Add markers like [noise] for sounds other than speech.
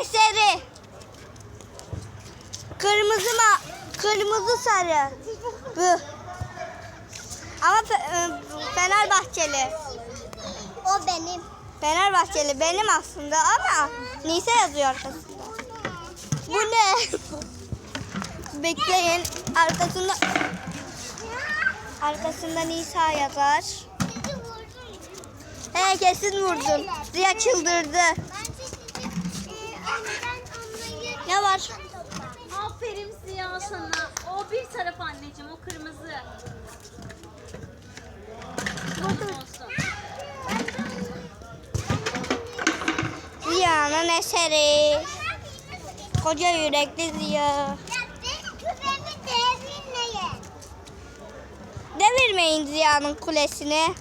eseri. Kırmızı ma kırmızı sarı. Bu. Ama Fe- e, Fenerbahçeli. O benim. Fenerbahçeli benim aslında ama Nisa yazıyor arkasında. Bu ne? [laughs] Bekleyin. Arkasında arkasında Nisa yazar. He kesin vurdun. Ziya çıldırdı. Var? Aferin Ziya sana. O bir taraf anneciğim, o kırmızı. Ziya'nın eseri. Koca yürekli Ziya. Devirmeyin Ziya'nın kulesini.